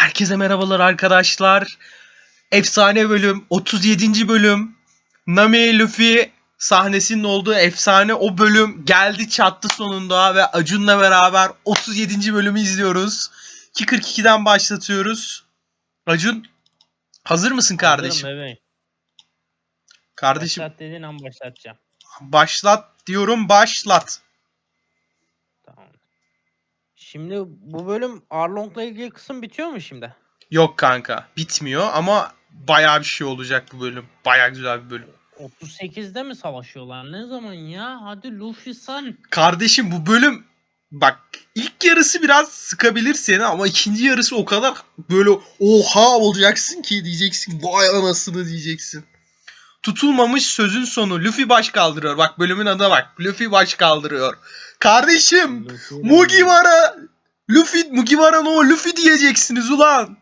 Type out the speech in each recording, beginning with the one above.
Herkese merhabalar arkadaşlar. Efsane bölüm, 37. bölüm. Nami Luffy sahnesinin olduğu efsane o bölüm geldi çattı sonunda ve Acun'la beraber 37. bölümü izliyoruz. 2.42'den başlatıyoruz. Acun hazır mısın kardeşim? Hazırım bebeğim. Kardeşim Başlat dediğin an başlatacağım. başlat diyorum başlat. Şimdi bu bölüm Arlong'la ilgili kısım bitiyor mu şimdi? Yok kanka bitmiyor ama bayağı bir şey olacak bu bölüm. Bayağı güzel bir bölüm. 38'de mi savaşıyorlar? Ne zaman ya? Hadi Luffy san. Kardeşim bu bölüm bak ilk yarısı biraz sıkabilir seni ama ikinci yarısı o kadar böyle oha olacaksın ki diyeceksin vay anasını diyeceksin. Tutulmamış sözün sonu Luffy baş kaldırıyor. Bak bölümün adı bak. Luffy baş kaldırıyor. Kardeşim Mugiwara Luffy Mugiwara no Luffy diyeceksiniz ulan.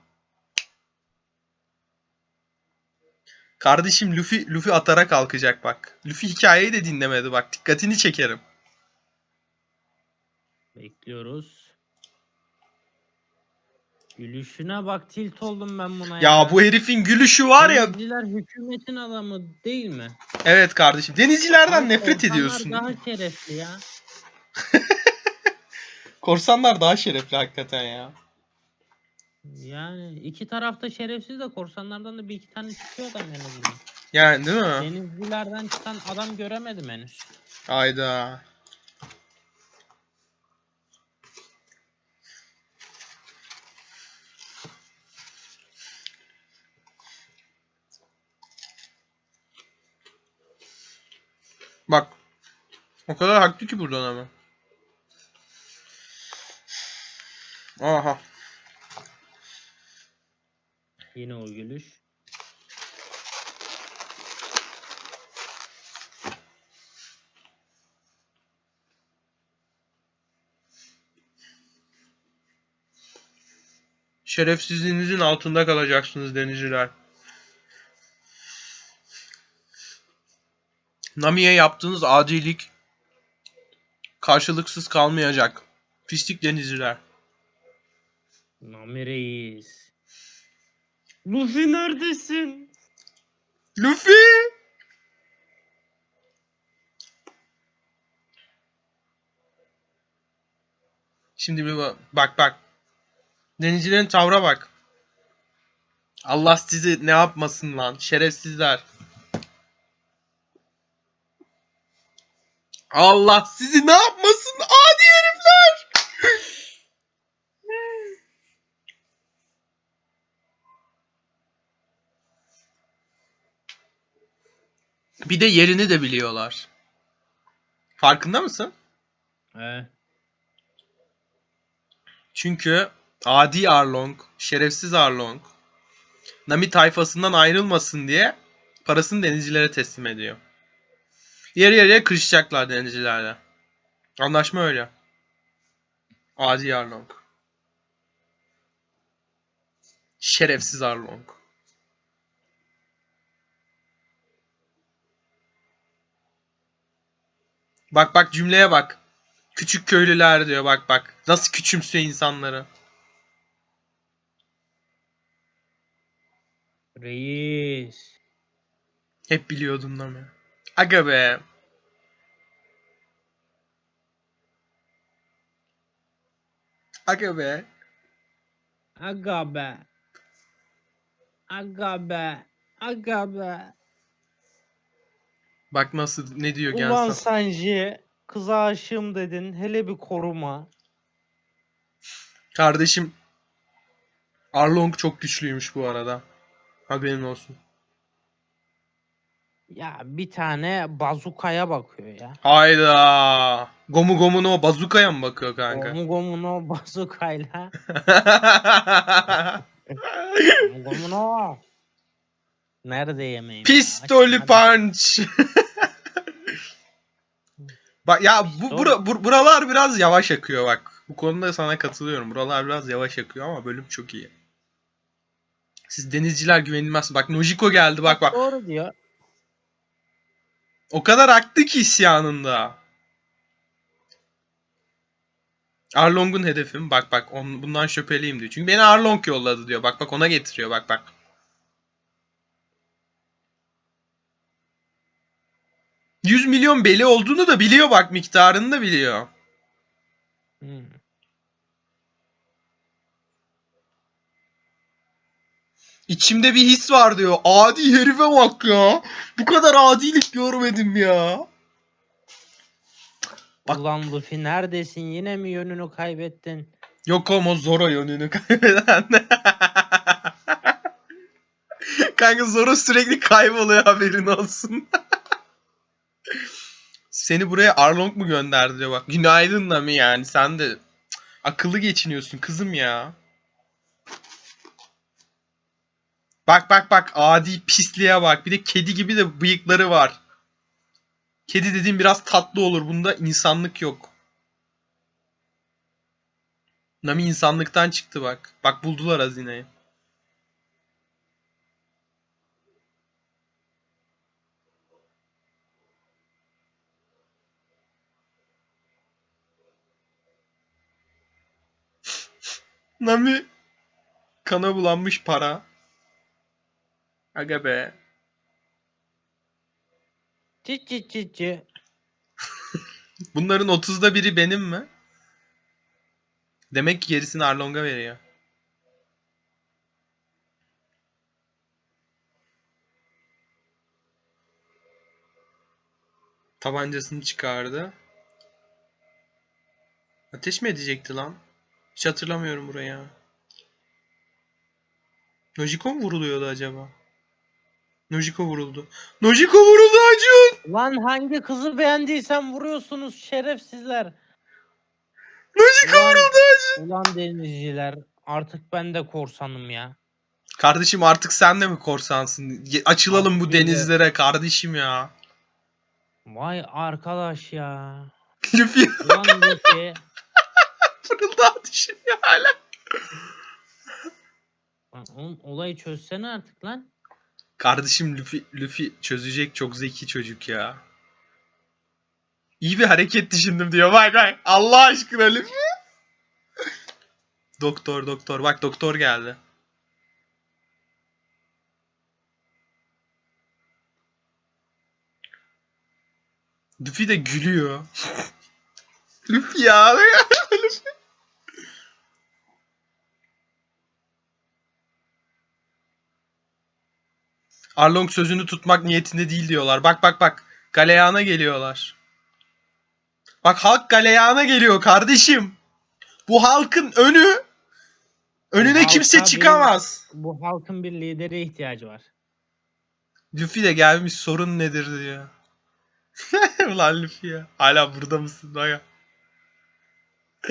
Kardeşim Luffy Luffy atara kalkacak bak. Luffy hikayeyi de dinlemedi bak. Dikkatini çekerim. Bekliyoruz. Gülüşüne bak tilt oldum ben buna Ya bu herifin gülüşü var ya. Denizciler hükümetin adamı değil mi? Evet kardeşim. Denizcilerden Ama nefret korsanlar ediyorsun. daha şerefli ya. Korsanlar daha şerefli hakikaten ya. Yani iki tarafta şerefsiz de korsanlardan da bir iki tane çıkıyor adam en azından. Yani değil mi? Denizcilerden çıkan adam göremedim henüz. Hayda. Bak. O kadar haklı ki buradan ama. Aha. Yine o gülüş. Şerefsizliğinizin altında kalacaksınız denizciler. Nami'ye yaptığınız adilik karşılıksız kalmayacak. Pislik denizciler. Nami Reis. Luffy neredesin? Luffy! Şimdi bir ba- bak bak. Denizcilerin tavra bak. Allah sizi ne yapmasın lan şerefsizler. Allah sizi ne yapmasın adi herifler. Bir de yerini de biliyorlar. Farkında mısın? He. Çünkü adi Arlong, şerefsiz Arlong, Nami tayfasından ayrılmasın diye parasını denizcilere teslim ediyor. Yarı yarıya kırışacaklar denizcilerle. Anlaşma öyle. Adi Arlong. Şerefsiz Arlong. Bak bak cümleye bak. Küçük köylüler diyor bak bak. Nasıl küçümsüyor insanları. Reis. Hep biliyordum Nami. Aga be. Aga be. Aga be. Aga be. Aga be. Bak nasıl ne diyor Ulan Gensan. Sanji. Kıza aşığım dedin. Hele bir koruma. Kardeşim Arlong çok güçlüymüş bu arada. Haberin olsun. Ya bir tane bazukaya bakıyor ya. Hayda. Gomu Gomu no bazukaya mı bakıyor kanka? Gomu gomu no bazukayla. Gomu gomu no. Nerede yemeğim? ya? Pistoli Hadi. punch. Bak ya bu bura- bur- buralar biraz yavaş akıyor bak. Bu konuda sana katılıyorum. Buralar biraz yavaş akıyor ama bölüm çok iyi. Siz denizciler güvenilmez. Bak Nojiko geldi bak bak. Doğru diyor. O kadar aktı ki isyanında. Arlong'un hedefim. Bak bak on, bundan şüpheliyim diyor. Çünkü beni Arlong yolladı diyor. Bak bak ona getiriyor bak bak. ...100 milyon beli olduğunu da biliyor bak miktarını da biliyor. Hmm. İçimde bir his var diyor. Adi herife bak ya. Bu kadar adilik görmedim ya. Bak- Ulan Luffy neredesin? Yine mi yönünü kaybettin? Yok oğlum o Zoro yönünü kaybeden. Kanka Zoro sürekli kayboluyor haberin olsun. Seni buraya Arlong mu gönderdi diyor bak. Günaydın Nami yani sen de akıllı geçiniyorsun kızım ya. Bak bak bak adi pisliğe bak. Bir de kedi gibi de bıyıkları var. Kedi dediğim biraz tatlı olur. Bunda insanlık yok. Nami insanlıktan çıktı bak. Bak buldular hazineyi. Nami kana bulanmış para. Aga be. Çi çi çi çi. Bunların 30'da biri benim mi? Demek ki gerisini Arlong'a veriyor. Tabancasını çıkardı. Ateş mi edecekti lan? Hiç hatırlamıyorum burayı. Nojiko mu vuruluyordu acaba? Nojiko vuruldu. Nojiko vuruldu Acun! Lan hangi kızı beğendiysen vuruyorsunuz şerefsizler. Nojiko Ulan- vuruldu Acun! Ulan denizciler. Artık ben de korsanım ya. Kardeşim artık sen de mi korsansın? Ye- Açılalım bu de- denizlere kardeşim ya. Vay arkadaş ya. Luffy Ulan Luffy. vuruldu ateşim ya hala. Lan oğlum olayı çözsene artık lan. Kardeşim Luffy, Luffy çözecek çok zeki çocuk ya. İyi bir hareket düşündüm diyor. Bak bak. Allah aşkına Luffy. doktor doktor. Bak doktor geldi. Luffy de gülüyor. Luffy ya. Arlong sözünü tutmak niyetinde değil diyorlar. Bak bak bak. Galeyana geliyorlar. Bak halk galeyana geliyor kardeşim. Bu halkın önü önüne halka kimse bir- çıkamaz. Bu halkın bir lidere ihtiyacı var. Luffy de gelmiş sorun nedir diyor. Ulan Luffy ya. Hala burada mısın Baya?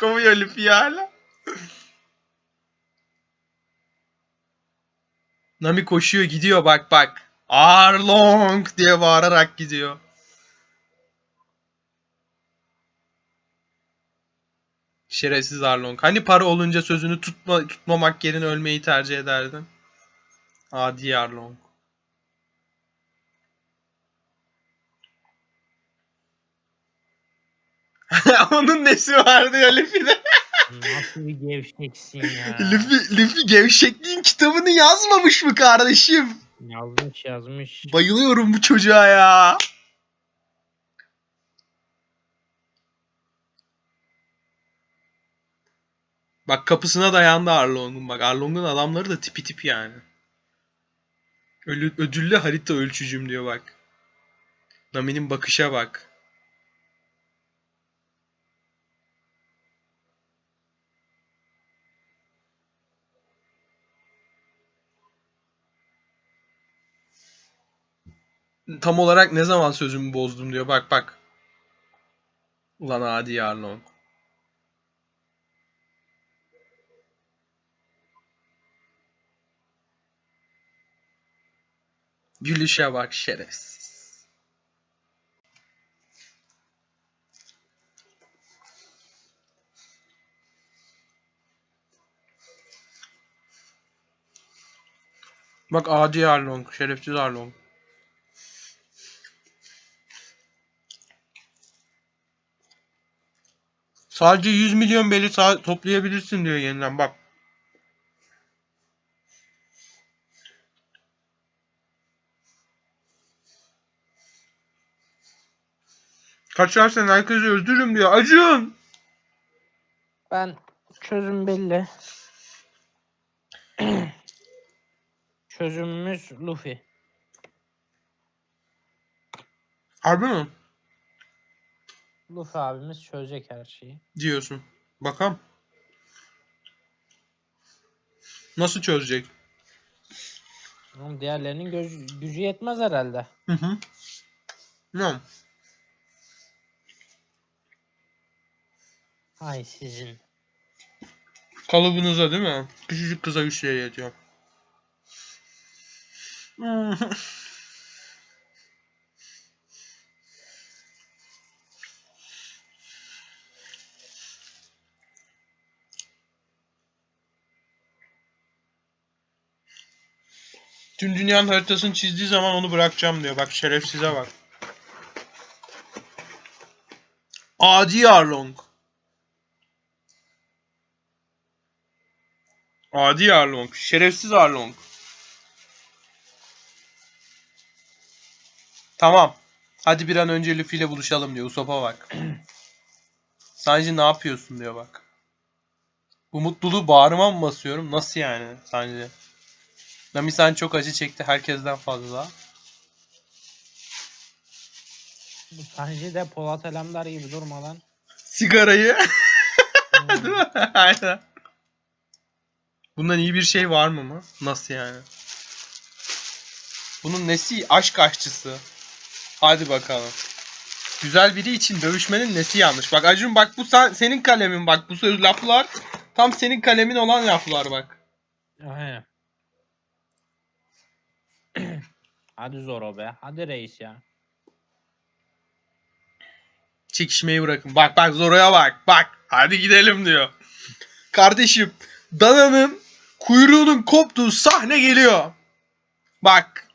Kovuyor Luffy hala. Nami koşuyor gidiyor bak bak. Arlong diye bağırarak gidiyor. Şerefsiz Arlong. Hani para olunca sözünü tutma, tutmamak yerine ölmeyi tercih ederdin? Adi Arlong. Onun nesi vardı ya Luffy'de? Nasıl bir gevşeksin ya. Luffy, Luffy gevşekliğin kitabını yazmamış mı kardeşim? Yazmış yazmış. Bayılıyorum bu çocuğa ya. Bak kapısına dayandı Arlong'un. Bak Arlong'un adamları da tipi tipi yani. Ölü, ödüllü harita ölçücüm diyor bak. Nami'nin bakışa bak. Tam olarak ne zaman sözümü bozdum diyor. Bak bak. Ulan adi Arlong. Gülüşe bak şerefsiz. Bak adi Arlong, şerefsiz Arlong. Sadece 100 milyon beli toplayabilirsin diyor yeniden bak. Kaçarsan herkesi öldürürüm diyor. Acun! Ben çözüm belli. Çözümümüz Luffy. Harbi mi? Luffy abimiz çözecek her şeyi. Diyorsun. Bakalım. Nasıl çözecek? Ama diğerlerinin göz, gücü yetmez herhalde. Hı hı. Ne? Ay sizin. Kalıbınıza değil mi? Küçücük kıza güç şey yetiyor. Tüm dünyanın haritasını çizdiği zaman onu bırakacağım diyor. Bak şerefsize bak. Adi Arlong. Adi Arlong. Şerefsiz Arlong. Tamam. Hadi bir an önce Luffy ile buluşalım diyor. Usopp'a bak. Sanji ne yapıyorsun diyor bak. Bu mutluluğu bağrıma mı basıyorum? Nasıl yani Sanji? Nami sen çok acı çekti herkesten fazla. Bu Sanji de Polat Alemdar gibi durmadan. Sigarayı. Hmm, Değil mi? Aynen. Bundan iyi bir şey var mı mı? Nasıl yani? Bunun nesi aşk aşçısı? Hadi bakalım. Güzel biri için dövüşmenin nesi yanlış? Bak Acun bak bu sen, senin kalemin bak bu söz laflar tam senin kalemin olan laflar bak. Aynen. Hadi Zoro be. Hadi reis ya. Çekişmeyi bırakın. Bak bak Zoro'ya bak. Bak. Hadi gidelim diyor. Kardeşim Dana'nın kuyruğunun koptuğu sahne geliyor. Bak.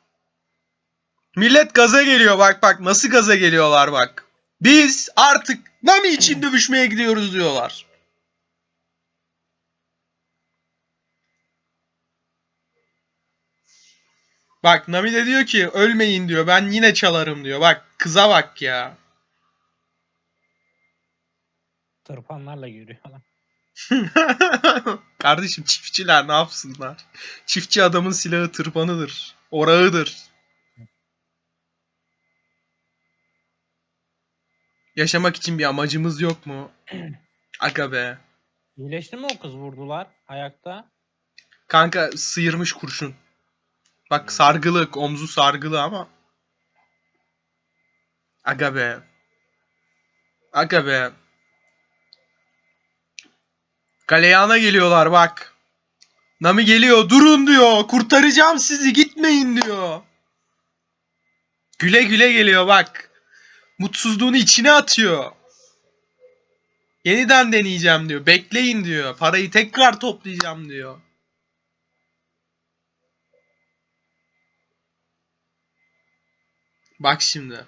Millet gaza geliyor bak bak nasıl gaza geliyorlar bak. Biz artık Nami için dövüşmeye gidiyoruz diyorlar. Bak Nami de diyor ki ölmeyin diyor ben yine çalarım diyor. Bak kıza bak ya. Tırpanlarla yürüyor lan. Kardeşim çiftçiler ne yapsınlar? Çiftçi adamın silahı tırpanıdır. Orağıdır. Yaşamak için bir amacımız yok mu? Aga be. İyileşti mi o kız vurdular ayakta? Kanka sıyırmış kurşun. Bak sargılı, omzu sargılı ama. Aga be. Aga be. Galeyana geliyorlar bak. Nami geliyor. Durun diyor. Kurtaracağım sizi. Gitmeyin diyor. Güle güle geliyor bak. Mutsuzluğunu içine atıyor. Yeniden deneyeceğim diyor. Bekleyin diyor. Parayı tekrar toplayacağım diyor. Bak şimdi.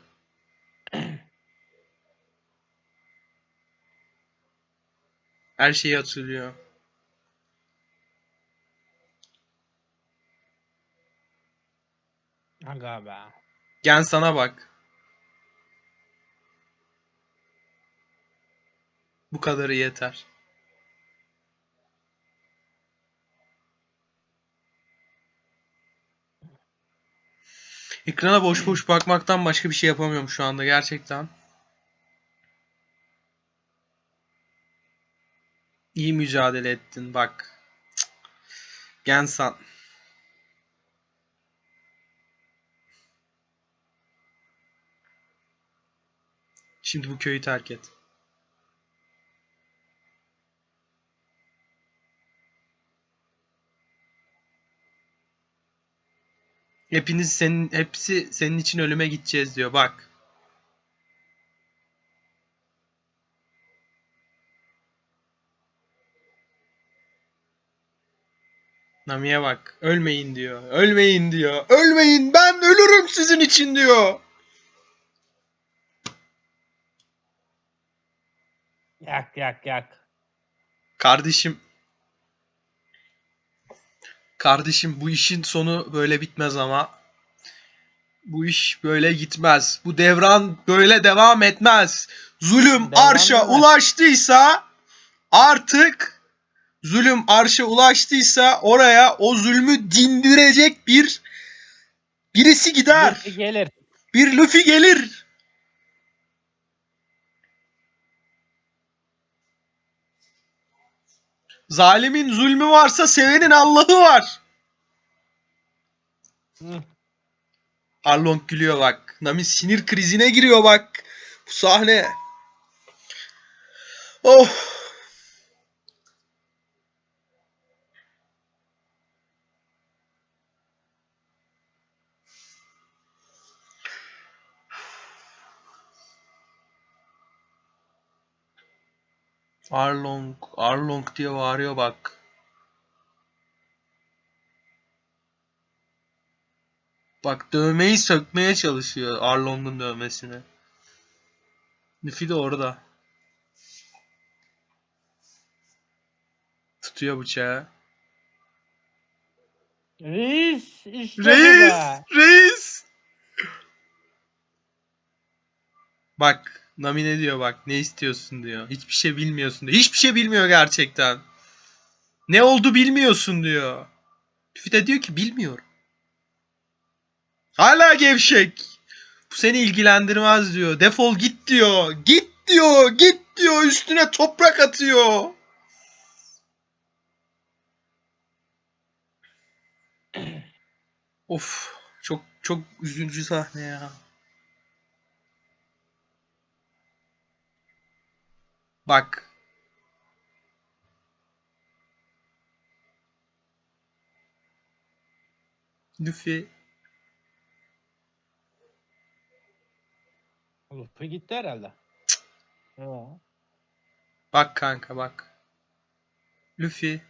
Her şeyi hatırlıyor. Aga be. Gen sana bak. Bu kadarı yeter. Ekrana boş boş bakmaktan başka bir şey yapamıyorum şu anda gerçekten. İyi mücadele ettin bak. Gensan. Şimdi bu köyü terk et. Hepiniz senin hepsi senin için ölüme gideceğiz diyor bak. Nami'ye bak. Ölmeyin diyor. Ölmeyin diyor. Ölmeyin ben ölürüm sizin için diyor. Ya yak yak yak. Kardeşim Kardeşim bu işin sonu böyle bitmez ama. Bu iş böyle gitmez. Bu devran böyle devam etmez. Zulüm Devam arşa etmez. ulaştıysa artık zulüm arşa ulaştıysa oraya o zulmü dindirecek bir birisi gider. Birisi gelir. Bir Luffy gelir. Zalimin zulmü varsa sevenin Allah'ı var. Hı. Arlong gülüyor bak. Nami sinir krizine giriyor bak. Bu sahne. Oh. Arlong, Arlong diye bağırıyor bak. Bak dövmeyi sökmeye çalışıyor Arlong'un dövmesini. Luffy de orada. Tutuyor bıçağı. Reis işte Reis! be. Reis! Bak Nami ne diyor bak ne istiyorsun diyor. Hiçbir şey bilmiyorsun diyor. Hiçbir şey bilmiyor gerçekten. Ne oldu bilmiyorsun diyor. Luffy de diyor ki bilmiyorum. Hala gevşek. Bu seni ilgilendirmez diyor. Defol git diyor. Git diyor. Git diyor. Üstüne toprak atıyor. Of. Çok çok üzücü sahne ya. Bak. Luffy Luffy gitti herhalde. Bak kanka bak. Luffy.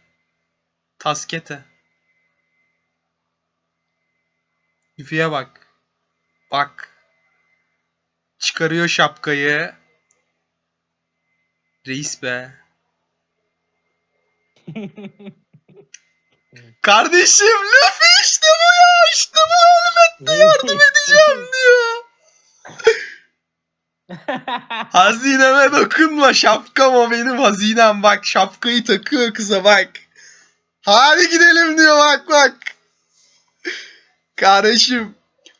Taskete. Luffy'ye bak. Bak. Çıkarıyor şapkayı. Reis be. Kardeşim Luffy işte bu ya işte bu ölmette yardım edeceğim diyor. Hazineme dokunma şapkam o benim hazinem bak şapkayı takıyor kıza bak. Hadi gidelim diyor bak bak. Kardeşim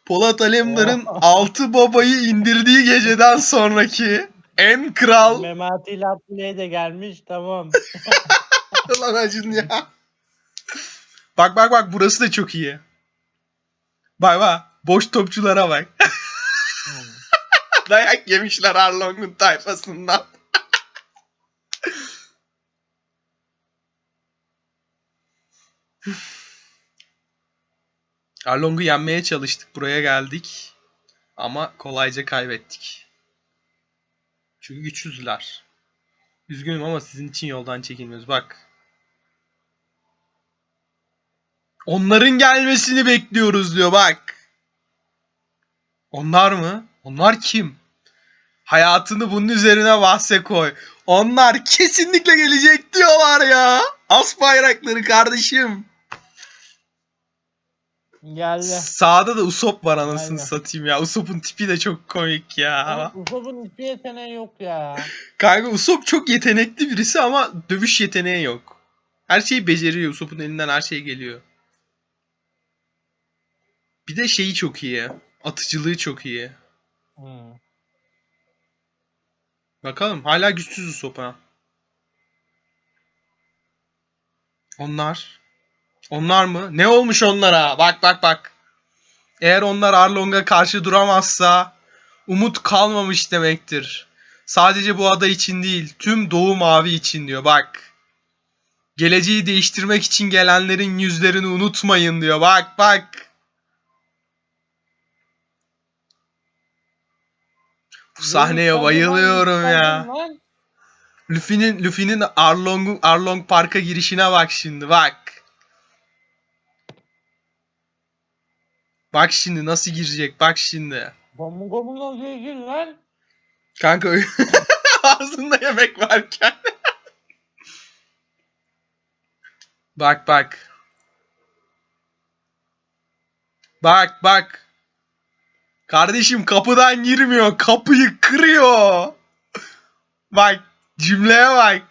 Polat Alemdar'ın altı babayı indirdiği geceden sonraki en kral Memati Abdüley de gelmiş tamam. lan acın ya. Bak bak bak burası da çok iyi. Bak bak boş topçulara bak. Dayak yemişler Arlong'un tayfasından. Arlong'u yenmeye çalıştık. Buraya geldik. Ama kolayca kaybettik. Çünkü güçsüzler. Üzgünüm ama sizin için yoldan çekilmiyoruz. Bak. Onların gelmesini bekliyoruz diyor bak. Onlar mı? Onlar kim? Hayatını bunun üzerine bahse koy. Onlar kesinlikle gelecek diyorlar ya. As bayrakları kardeşim. Geldi. Sağda da Usopp var anasını Aynen. satayım ya. Usopp'un tipi de çok komik ya. Ama Usopp'un hiçbir yeteneği yok ya. Kanka Usopp çok yetenekli birisi ama dövüş yeteneği yok. Her şeyi beceriyor. Usopp'un elinden her şey geliyor. Bir de şeyi çok iyi. Atıcılığı çok iyi. Hı. Bakalım hala güçsüz Usopp ha. Onlar. Onlar mı? Ne olmuş onlara? Bak bak bak. Eğer onlar Arlong'a karşı duramazsa umut kalmamış demektir. Sadece bu ada için değil, tüm Doğu Mavi için diyor bak. Geleceği değiştirmek için gelenlerin yüzlerini unutmayın diyor. Bak bak. Bu sahneye bayılıyorum ya. Luffy'nin Luffy'nin Arlong Arlong Park'a girişine bak şimdi bak. Bak şimdi nasıl girecek bak şimdi. Gomu gomu nasıl gir lan? Kanka Ağzında yemek varken. bak bak. Bak bak. Kardeşim kapıdan girmiyor. Kapıyı kırıyor. Bak cümleye bak.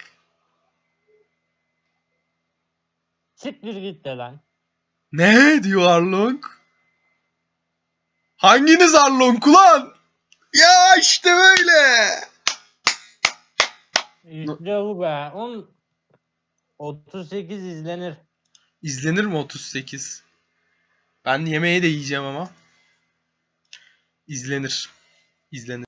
Siktir git de lan. Ne diyor Arlong? Hanginiz Arlong ulan? Ya işte böyle. İşte bu be. On 38 izlenir. İzlenir mi 38? Ben yemeği de yiyeceğim ama. İzlenir. İzlenir.